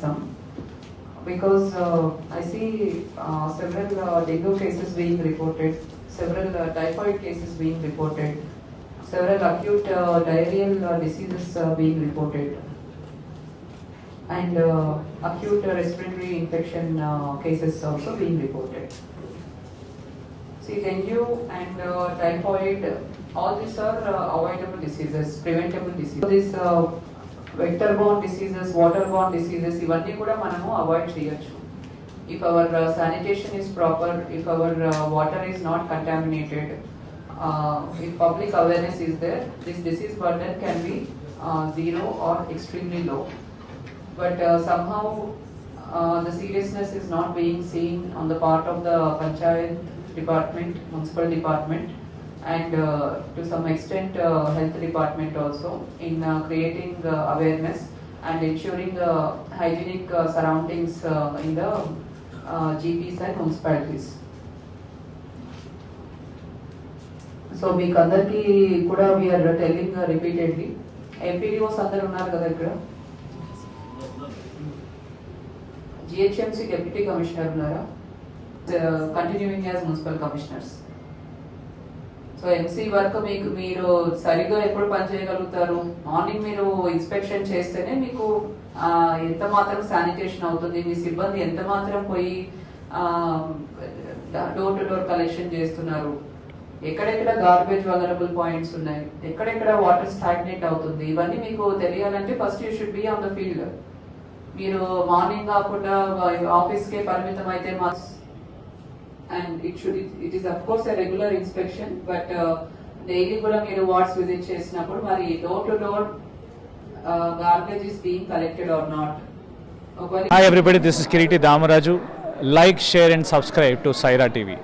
some because uh, I see uh, several uh, dengue cases being reported, several uh, typhoid cases being reported, several acute uh, diarrheal uh, diseases being reported, and acute respiratory infection cases also being reported. See, dengue and typhoid, all these are avoidable diseases, preventable diseases. So this uh, vector-borne diseases, water-borne diseases, ఇవన్నీ కూడా మనము avoid చేయొచ్చు. If our uh, sanitation is proper, if our uh, water is not contaminated, uh, if public awareness is there, this disease burden can be uh, zero or extremely low. But uh, somehow uh, the seriousness is not being seen on the part of the panchayat department, municipal department, and uh, to some extent uh, health department also in uh, creating uh, awareness and ensuring uh, hygienic uh, surroundings uh, in the uh, GPs and municipalities. So మీకు అందరికీ కూడా we are telling repeatedly MPDOs అందరు ఉన్నారు కదా ఇక్కడ GHMC deputy commissioner ఉన్నారా continuing as municipal commissioners So MC work మీకు మీరు సరిగ్గా ఎప్పుడు పని చేయగలుగుతారు? మార్నింగ్ మీరు ఇన్స్పెక్షన్ చేస్తేనే మీకు ఎంత మాత్రం శానిటేషన్ అవుతుంది? మీ సిబ్బంది ఎంత మాత్రం పోయి డోర్ టు డోర్ కలెక్షన్ చేస్తున్నారు? ఎక్కడెక్కడ గార్బేజ్ వలరబుల్ పాయింట్స్ ఉన్నాయి? ఎక్కడెక్కడ వాటర్ స్టాగ్నేట్ అవుతుంది? ఇవన్నీ మీకు తెలియాలంటే first you should be on the field మీరు మార్నింగ్ కాకుండా ఆఫీస్కే పరిమితం అయితే మా and it should it is of course regular inspection but daily కూడా మీరు వార్డ్స్ విజిట్ చేసినప్పుడు మరి door to door garbage is being collected or not ఒకవేళ Hi everybody, this is Kiriti Damaraju. Like, share and subscribe to Saira TV.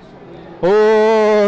Oh,